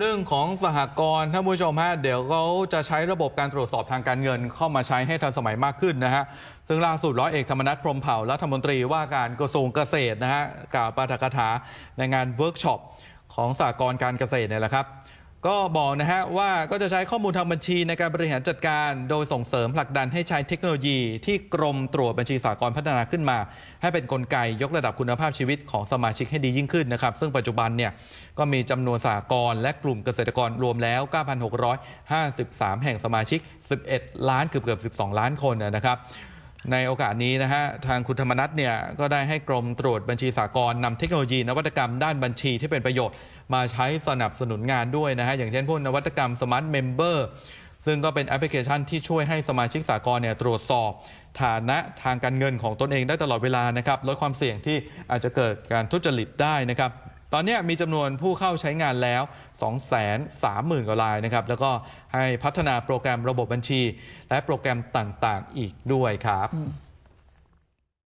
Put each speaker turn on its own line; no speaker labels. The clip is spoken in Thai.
เรื่องของสหกรณ์ท่านผู้ชมฮะเดี๋ยวเขาจะใช้ระบบการตรวจสอบทางการเงินเข้ามาใช้ให้ทันสมัยมากขึ้นนะฮะซึ่งล่าสุดร้อยเอกธรรมนัฐพรหมเผ่ารัฐมนตรีว่าการกระทรวงเกษตรนะฮะกล่าวปาฐกถาในงานเวิร์กช็อปของสหกรณ์การเกษตรเนี่ยแหละครับ ก็บอกนะฮะว่าก็จะใช้ข้อมูลทางบัญชีในการบริหารจัดการ โดยส่งเสริมผลักดันให้ใช้เทคโนโลยีที่กรมตรวจบัญชีสากลพัฒนาขึ้นมา ให้เป็นนกลไกยกระดับคุณภาพชีวิตของสมาชิกให้ดียิ่งขึ้นนะครับ ซึ่งปัจจุบันเนี่ยก็มีจำนวนสากลและกลุ่มเกษตรกรรวมแล้ว 9,653 แห่งสมาชิก 11 ล้านเกือบเกือบ 12 ล้านคนนะครับ ในโอกาสนี้นะฮะทางคุณธรรมนัฐเนี่ยก็ได้ให้กรมตรวจบัญชีสากลนำเทคโนโลยีนวัตกรรมด้านบัญชีที่เป็นประโยชน์มาใช้สนับสนุนงานด้วยนะฮะอย่างเช่นพวกนวัตกรรม Smart Member ซึ่งก็เป็นแอปพลิเคชันที่ช่วยให้สมาชิกสากลเนี่ยตรวจสอบ ฐานะทางการเงินของตนเองได้ตลอดเวลานะครับลดความเสี่ยงที่อาจจะเกิดการทุจริตได้นะครับ ตอนนี้มีจำนวนผู้เข้าใช้งานแล้ว 230,000 กว่ารายนะครับ แล้วก็ให้พัฒนาโปรแกรมระบบบัญชี และโปรแกรมต่างๆ อีกด้วยครับ